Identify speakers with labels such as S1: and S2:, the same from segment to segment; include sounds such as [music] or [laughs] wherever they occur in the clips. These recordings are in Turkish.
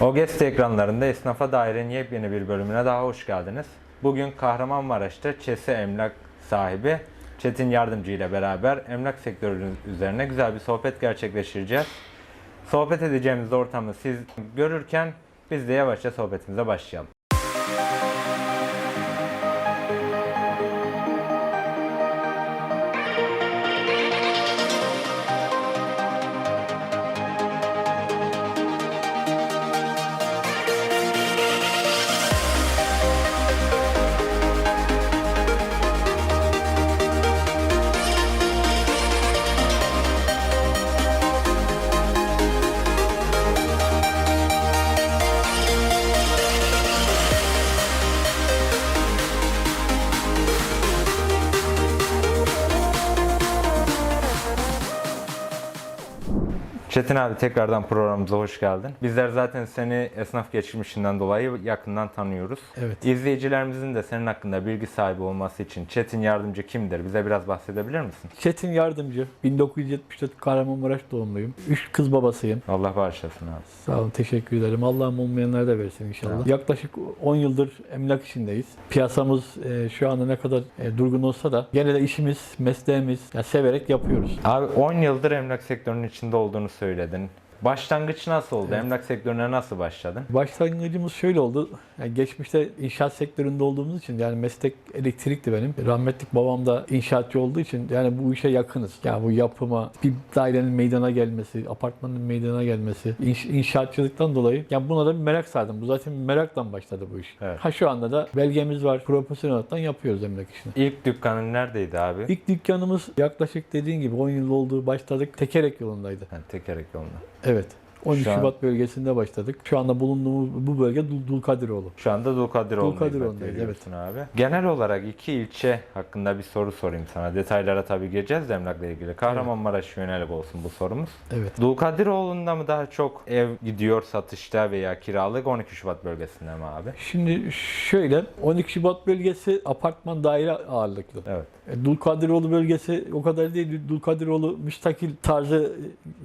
S1: OGEST ekranlarında Esnafa Daire'nin yepyeni bir bölümüne daha hoş geldiniz. Bugün Kahramanmaraş'ta Çese Emlak sahibi Çetin Yardımcı ile beraber emlak sektörü üzerine güzel bir sohbet gerçekleştireceğiz. Sohbet edeceğimiz ortamı siz görürken biz de yavaşça sohbetimize başlayalım. Çetin abi tekrardan programımıza hoş geldin. Bizler zaten seni esnaf geçmişinden dolayı yakından tanıyoruz.
S2: Evet.
S1: İzleyicilerimizin de senin hakkında bilgi sahibi olması için Çetin Yardımcı kimdir? Bize biraz bahsedebilir misin?
S2: Çetin Yardımcı, 1974 Kahramanmaraş doğumluyum. Üç kız babasıyım.
S1: Allah bağışlasın abi.
S2: Sağ olun, teşekkür ederim. Allah'ım olmayanlara da versin inşallah. Yaklaşık 10 yıldır emlak işindeyiz. Piyasamız e, şu anda ne kadar e, durgun olsa da gene de işimiz, mesleğimiz ya severek yapıyoruz.
S1: Abi 10 yıldır emlak sektörünün içinde olduğunu söyleden Başlangıç nasıl oldu? Emlak sektörüne nasıl başladın?
S2: Başlangıcımız şöyle oldu. Yani geçmişte inşaat sektöründe olduğumuz için yani meslek elektrikti benim. Rahmetlik babam da inşaatçı olduğu için yani bu işe yakınız. Yani bu yapıma, bir dairenin meydana gelmesi, apartmanın meydana gelmesi, inş- inşaatçılıktan dolayı yani buna da bir merak sardım. Bu zaten bir meraktan başladı bu iş.
S1: Evet.
S2: Ha şu anda da belgemiz var. Profesyonel olarak yapıyoruz emlak işini.
S1: İlk dükkanın neredeydi abi?
S2: İlk dükkanımız yaklaşık dediğin gibi 10 yıl oldu. Başladık. Tekerek yolundaydı.
S1: Yani tekerek yolunda.
S2: Evet. Evet. 13
S1: Şu an-
S2: Şubat bölgesinde başladık. Şu anda bulunduğumuz bu bölge Dul- Dulkadiroğlu.
S1: Şu anda
S2: Dulkadiroğlu'ndayız,
S1: hizmet veriyorsun abi. Genel olarak iki ilçe hakkında bir soru sorayım sana. Detaylara tabii gireceğiz de emlakla ilgili. Kahramanmaraş yönelik olsun bu sorumuz.
S2: Evet.
S1: Dulkadiroğlu'nda mı daha çok ev gidiyor satışta veya kiralık 12 Şubat bölgesinde mi abi?
S2: Şimdi şöyle 12 Şubat bölgesi apartman daire ağırlıklı.
S1: Evet.
S2: E, Dulkadiroğlu bölgesi o kadar değil. Dulkadiroğlu müstakil tarzı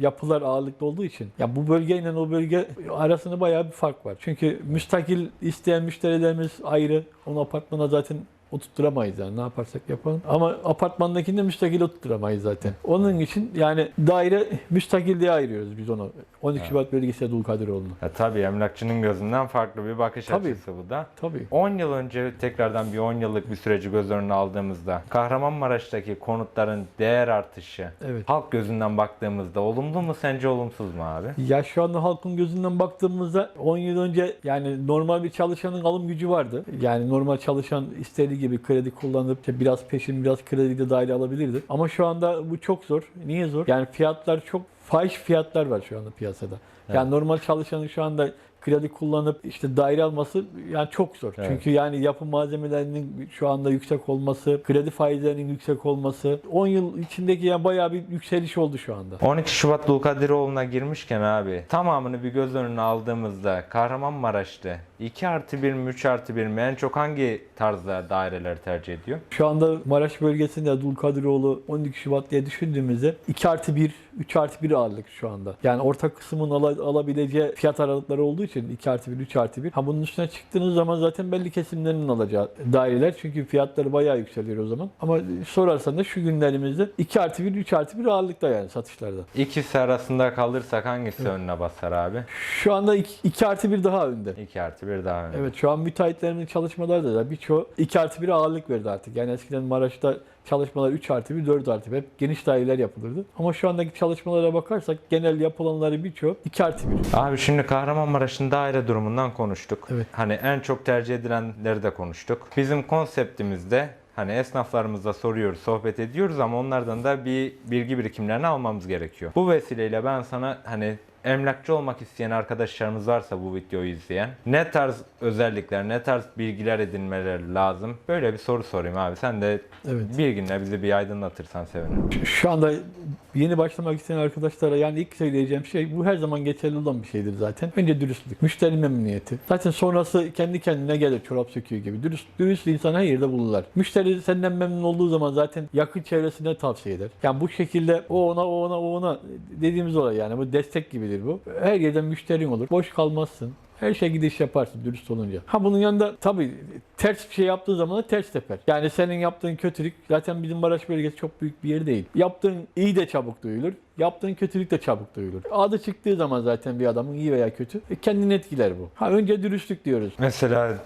S2: yapılar ağırlıklı olduğu için. Ya bu bölgeyle o bölge arasında bayağı bir fark var. Çünkü müstakil isteyen müşterilerimiz ayrı. Onu apartmana zaten oturtturamayız yani ne yaparsak yapalım. Ama apartmandakini müstakil oturtturamayız zaten. Onun için yani daire müstakil diye ayırıyoruz biz onu. 12 Şubat bölgesi Dulkadiroğlu'nu.
S1: Ya tabii emlakçının gözünden farklı bir bakış
S2: Tabii.
S1: açısı bu da.
S2: Tabii.
S1: 10 yıl önce tekrardan bir 10 yıllık bir süreci göz önüne aldığımızda Kahramanmaraş'taki konutların değer artışı
S2: Evet.
S1: halk gözünden baktığımızda olumlu mu sence olumsuz mu abi?
S2: Ya şu anda halkın gözünden baktığımızda 10 yıl önce yani normal bir çalışanın alım gücü vardı. Yani normal çalışan istediği gibi kredi kullanıp işte biraz peşin biraz kredi de dahil alabilirdi. Ama şu anda bu çok zor. Niye zor? Yani fiyatlar çok fahiş fiyatlar var şu anda piyasada. Yani normal çalışanın şu anda kredi kullanıp işte daire alması yani çok zor.
S1: Evet.
S2: Çünkü yani yapı malzemelerinin şu anda yüksek olması, kredi faizlerinin yüksek olması 10 yıl içindeki yani bayağı bir yükseliş oldu şu anda.
S1: 12 Şubat Dulkadiroğlu'na girmişken abi tamamını bir göz önüne aldığımızda Kahramanmaraş'ta 2 artı 1 mi 3 artı 1 mi en çok hangi tarzda daireleri tercih ediyor?
S2: Şu anda Maraş bölgesinde Dulkadiroğlu 12 Şubat diye düşündüğümüzde 2 artı 1, 3 artı 1 ağırlık şu anda. Yani orta kısmın ala- alabileceği fiyat aralıkları olduğu için 2 artı 1, 3 artı 1. Ha bunun üstüne çıktığınız zaman zaten belli kesimlerin alacağı daireler. Çünkü fiyatları bayağı yükseliyor o zaman. Ama sorarsan da şu günlerimizde 2 artı 1, 3 artı 1 ağırlıkta yani satışlarda.
S1: İkisi arasında kalırsak hangisi önüne basar abi?
S2: Şu anda 2 artı 1 daha önde.
S1: 2 artı 1 daha önde.
S2: Evet şu an müteahhitlerimin çalışmaları da birçoğu 2 artı 1'e ağırlık verdi artık. Yani eskiden Maraş'ta çalışmalar 3 artı 1, 4 artı 1 hep geniş daireler yapılırdı. Ama şu andaki çalışmalara bakarsak genel yapılanları birçoğu 2 artı 1.
S1: Abi şimdi Kahramanmaraş'ın daire durumundan konuştuk.
S2: Evet.
S1: Hani en çok tercih edilenleri de konuştuk. Bizim konseptimizde hani esnaflarımızla soruyoruz, sohbet ediyoruz ama onlardan da bir bilgi birikimlerini almamız gerekiyor. Bu vesileyle ben sana hani emlakçı olmak isteyen arkadaşlarımız varsa bu videoyu izleyen ne tarz özellikler, ne tarz bilgiler edinmeleri lazım? Böyle bir soru sorayım abi. Sen de
S2: Evet.
S1: bilginle bizi bir aydınlatırsan sevinirim.
S2: Şu anda yeni başlamak isteyen arkadaşlara yani ilk söyleyeceğim şey bu her zaman geçerli olan bir şeydir zaten. Önce dürüstlük, müşteri memnuniyeti. Zaten sonrası kendi kendine gelir çorap söküyor gibi. Dürüst, dürüst insan her yerde bulurlar. Müşteri senden memnun olduğu zaman zaten yakın çevresine tavsiye eder. Yani bu şekilde o ona, o ona, o ona dediğimiz olay yani bu destek gibidir bu. Her yerden müşterin olur. Boş kalmazsın. Her şey gidiş yaparsın dürüst olunca. Ha bunun yanında tabii ters bir şey yaptığın zaman da ters teper. Yani senin yaptığın kötülük zaten bizim Maraş bölgesi çok büyük bir yer değil. Yaptığın iyi de çabuk duyulur. Yaptığın kötülük de çabuk duyulur. Adı çıktığı zaman zaten bir adamın iyi veya kötü e, kendini etkiler bu. Ha önce dürüstlük diyoruz.
S1: Mesela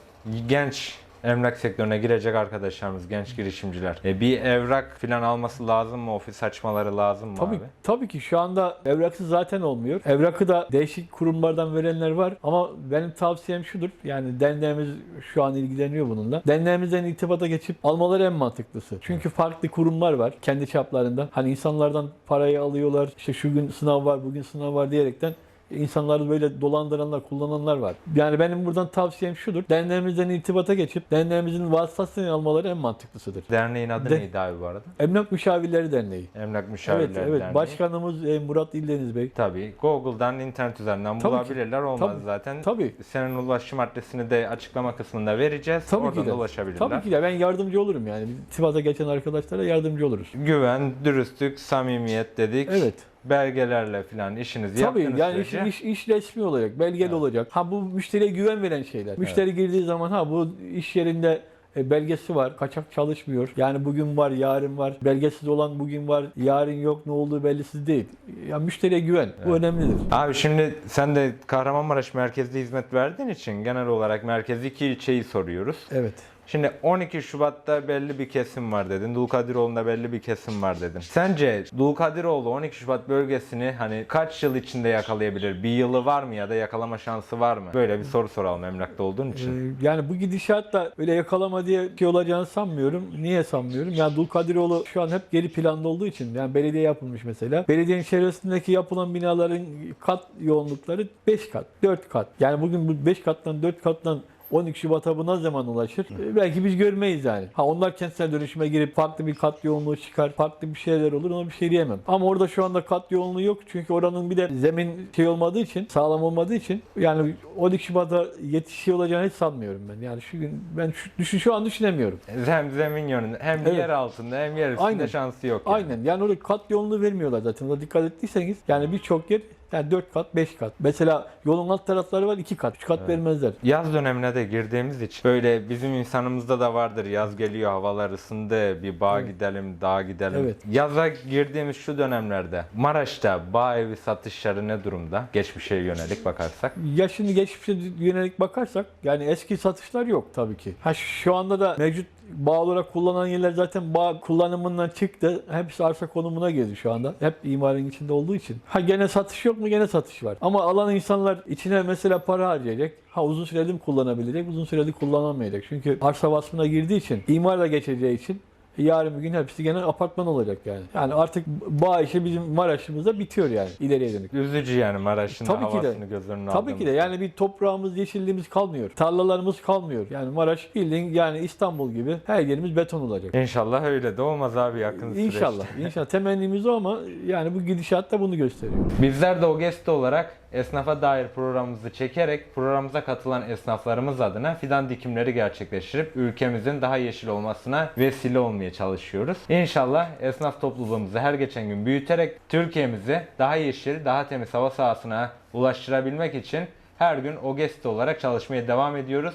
S1: genç emlak sektörüne girecek arkadaşlarımız, genç girişimciler. E, bir evrak falan alması lazım mı? Ofis açmaları lazım mı
S2: Tabii,
S1: abi?
S2: tabii ki şu anda evraksız zaten olmuyor. Evrakı da değişik kurumlardan verenler var ama benim tavsiyem şudur. Yani derneğimiz şu an ilgileniyor bununla. Derneğimizden irtibata geçip almaları en mantıklısı. Çünkü farklı kurumlar var kendi çaplarında. Hani insanlardan parayı alıyorlar. İşte şu gün sınav var, bugün sınav var diyerekten insanları böyle dolandıranlar, kullananlar var. Yani benim buradan tavsiyem şudur. Derneğimizden irtibata geçip derneğimizin vasıtasını almaları en mantıklısıdır.
S1: Derneğin adı
S2: De-
S1: neydi abi bu arada?
S2: Emlak Müşavirleri Derneği.
S1: Emlak
S2: Evet,
S1: Müşavirleri
S2: evet.
S1: Derneği.
S2: Başkanımız e, Murat İldeniz Bey.
S1: Tabii. Google'dan, internet üzerinden
S2: Tabii ki.
S1: bulabilirler. Olmaz
S2: Tabii.
S1: zaten.
S2: Tabii.
S1: Senin ulaşım adresini de açıklama kısmında vereceğiz.
S2: Tabii
S1: Oradan
S2: ki de.
S1: ulaşabilirler.
S2: Tabii ki de ben yardımcı olurum yani. Sivas'a geçen arkadaşlara yardımcı oluruz.
S1: Güven, dürüstlük, samimiyet dedik.
S2: Evet.
S1: Belgelerle falan işinizi
S2: Tabii
S1: yaptığınız
S2: yani iş,
S1: sürece
S2: iş, iş resmi olacak, belgeli olacak. Ha bu müşteriye güven veren şeyler. Müşteri girdiği zaman ha bu iş yerinde e, belgesi var, kaçak çalışmıyor. Yani bugün var, yarın var. Belgesiz olan bugün var, yarın yok. Ne olduğu bellisiz değil. Ya müşteriye güven. Bu önemlidir.
S1: Abi şimdi sen de Kahramanmaraş merkezde hizmet verdiğin için genel olarak merkez iki ilçeyi soruyoruz.
S2: Evet.
S1: Şimdi 12 Şubat'ta belli bir kesim var dedin. Dulkadiroğlu'nda belli bir kesim var dedin. Sence Dulkadiroğlu 12 Şubat bölgesini hani kaç yıl içinde yakalayabilir? Bir yılı var mı ya da yakalama şansı var mı? Böyle bir soru soralım emlakta olduğun için.
S2: Ee, Yani bu gidişatla öyle yakalama diye şey olacağını sanmıyorum. Niye sanmıyorum? Yani Dulkadiroğlu şu an hep geri planda olduğu için yani belediye yapılmış mesela. Belediyenin çevresindeki yapılan binaların kat yoğunlukları 5 kat, 4 kat. Yani bugün bu 5 kattan 4 kattan 12 Şubat'a bu ne zaman ulaşır? Ee, Belki biz görmeyiz yani. Ha onlar kentsel dönüşüme girip farklı bir kat yoğunluğu çıkar, farklı bir şeyler olur ona bir şey diyemem. Ama orada şu anda kat yoğunluğu yok çünkü oranın bir de zemin şey olmadığı için, sağlam olmadığı için yani 12 Şubat'a yetişiyor olacağını hiç sanmıyorum ben. Yani şu gün ben şu, düşün, şu an düşünemiyorum.
S1: Hem zemin yönünde hem
S2: Evet.
S1: yer altında hem yer üstünde
S2: Aynen.
S1: şansı yok. yani.
S2: Aynen. Yani orada kat yoğunluğu vermiyorlar zaten. Ona dikkat ettiyseniz yani birçok yer yani 4 kat, 5 kat. Mesela yolun alt tarafları var 2 kat, 3 kat vermezler.
S1: Yaz dönemine de girdiğimiz için böyle bizim insanımızda da vardır. Yaz geliyor, havalar ısındı, bir bağ
S2: Evet.
S1: gidelim, dağa gidelim.
S2: Evet.
S1: Yaza girdiğimiz şu dönemlerde Maraş'ta bağ evi satışları ne durumda? Geçmişe yönelik bakarsak.
S2: Ya şimdi geçmişe yönelik bakarsak yani eski satışlar yok tabii ki. Ha şu anda da mevcut bağ olarak kullanan yerler zaten bağ kullanımından çıktı. Hepsi arsa konumuna girdi şu anda. Hep imarın içinde olduğu için. Ha gene satış yok mu? Gene satış var. Ama alan insanlar içine mesela para harcayacak. Ha uzun süreli kullanabilecek? Uzun süreli kullanamayacak. Çünkü arsa vasfına girdiği için, imarla geçeceği için yarın bir gün hepsi gene apartman olacak yani. Yani artık bağ işi bizim Maraş'ımızda bitiyor yani ileriye dönük.
S1: Üzücü yani Maraş'ın
S2: Tabii ki de.
S1: havasını göz önüne
S2: Tabii ki de yani bir toprağımız, yeşilliğimiz kalmıyor. Tarlalarımız kalmıyor. Yani Maraş bildiğin yani İstanbul gibi her yerimiz beton olacak.
S1: İnşallah öyle de olmaz abi yakın süreçte.
S2: İnşallah. İnşallah. Temennimiz o ama yani bu gidişat da bunu gösteriyor.
S1: Bizler de o gest olarak esnafa dair programımızı çekerek programımıza katılan esnaflarımız adına fidan dikimleri gerçekleştirip ülkemizin daha yeşil olmasına vesile olmaya çalışıyoruz. İnşallah esnaf topluluğumuzu her geçen gün büyüterek Türkiye'mizi daha yeşil, daha temiz hava sahasına ulaştırabilmek için her gün o gest olarak çalışmaya devam ediyoruz.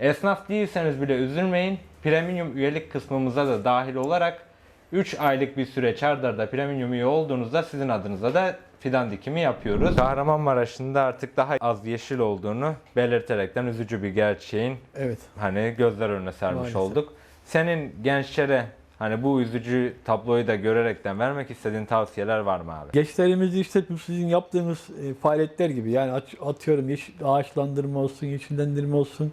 S1: Esnaf değilseniz bile üzülmeyin. Premium üyelik kısmımıza da dahil olarak 3 aylık bir süre Çardar'da premium üye olduğunuzda sizin adınıza da fidan dikimi yapıyoruz. Kahramanmaraş'ın da artık daha az yeşil olduğunu belirterekten üzücü bir gerçeğin
S2: Evet.
S1: hani gözler önüne sermiş
S2: Maalesef.
S1: olduk. Senin gençlere hani bu üzücü tabloyu da görerekten vermek istediğin tavsiyeler var mı abi?
S2: Gençlerimizi işte bu sizin yaptığınız e, faaliyetler gibi yani atıyorum yeşil, ağaçlandırma olsun, yeşillendirme olsun.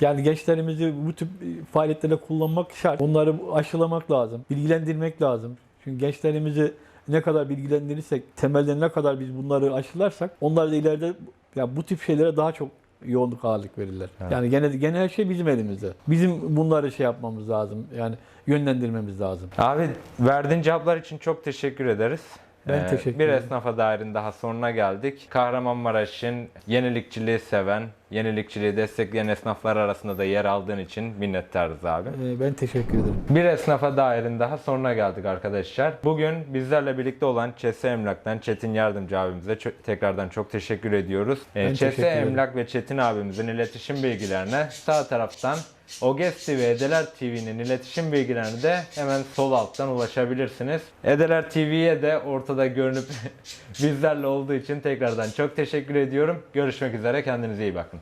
S2: Yani gençlerimizi bu tip faaliyetlere kullanmak şart. Onları aşılamak lazım, bilgilendirmek lazım. Çünkü gençlerimizi ne kadar bilgilendirirsek, temelden ne kadar biz bunları aşılarsak onlar da ileride ya bu tip şeylere daha çok yoğunluk ağırlık verirler. Yani gene gene her şey bizim elimizde. Bizim bunları şey yapmamız lazım. Yani yönlendirmemiz lazım.
S1: Abi verdiğin cevaplar için çok teşekkür ederiz. Ee,
S2: Ben teşekkür
S1: Bir
S2: ederim.
S1: esnafa dairenin daha sonuna geldik. Kahramanmaraş'ın yenilikçiliği seven, yenilikçiliği destekleyen esnaflar arasında da yer aldığın için minnettarız abi.
S2: Ee, Ben teşekkür ederim.
S1: Bir esnafa dairenin daha sonuna geldik arkadaşlar. Bugün bizlerle birlikte olan ÇS Emlak'tan Çetin Yardımcı abimize ço- tekrardan çok teşekkür ediyoruz. Ee,
S2: Ben
S1: ÇS
S2: teşekkür ederim.
S1: Emlak ve Çetin abimizin iletişim bilgilerine sağ taraftan Oges TV, Edeler TV'nin iletişim bilgilerine de hemen sol alttan ulaşabilirsiniz. Edeler TV'ye de ortada görünüp [laughs] bizlerle olduğu için tekrardan çok teşekkür ediyorum. Görüşmek üzere. Kendinize iyi bakın.